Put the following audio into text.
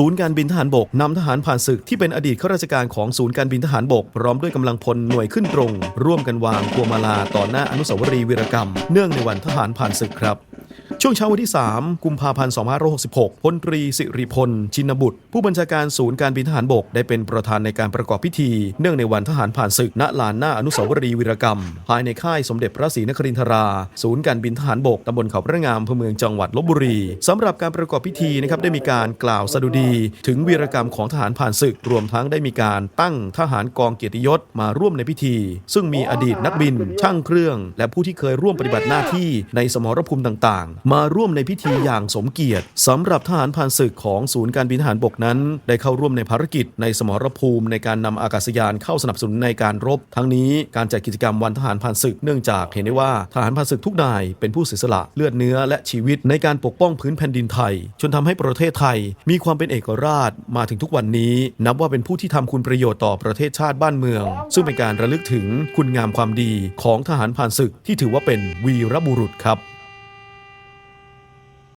ศูนย์การบินทหารบกนำทหารผ่านศึกที่เป็นอดีตข้าราชการของศูนย์การบินทหารบก พร้อมด้วยกำลังพลหน่วยขึ้นตรง ร่วมกันวางพวงมาลาต่อหน้าอนุสาวรีย์วีรกรรม เนื่องในวันทหารผ่านศึกครับ ช่วงเช้าวันที่ 3 กุมภาพันธ์ 2566 พลตรีสิริพล ชินบุตร ผู้บัญชาการศูนย์การบินทหารบก ได้เป็นประธานในการประกอบพิธี เนื่องในวันทหารผ่านศึก ณ ลานหน้าอนุสาวรีย์วีรกรรม ภายในค่ายสมเด็จพระศรีนครินทรา ศูนย์การบินทหารบก ตำบลเขาพระงามอำเภอเมืองจังหวัดลบบุรี สำหรับการประกอบพิธีนะครับได้มีการกล่าวสดุดี ถึงวีรกรรมของทหารผ่านศึก รวมทั้งได้มีการตั้งทหารกองเกียรติยศมาร่วมในพิธี ซึ่งมีอดีตนักบิน ช่างเครื่อง และผู้ที่เคยร่วมปฏิบัติหน้าที่ในสมรภูมิต่างๆมาร่วมในพิธีอย่างสมเกียรติสำหรับทหารผ่านศึกของศูนย์การบินทหารบกนั้น ได้เข้าร่วมในภารกิจในสมรภูมิในการนำอากาศยานเข้าสนับสนุนในการรบ ทั้งนี้การจัดกิจกรรมวันทหารผ่านศึกเนื่องจากเห็นได้ว่าทหารผ่านศึกทุกนายเป็นผู้เสียสละเลือดเนื้อและชีวิตในการปกป้องพื้นแผ่นดินไทย จนทำให้ประเทศไทย มีความเป็นเอกราชมาถึงทุกวันนี้ นับว่าเป็นผู้ที่ทำคุณประโยชน์ต่อประเทศชาติบ้านเมือง ซึ่งเป็นการระลึกถึงคุณงามความดีของทหารผ่านศึกที่ถือว่าเป็นวีรบุรุษครับ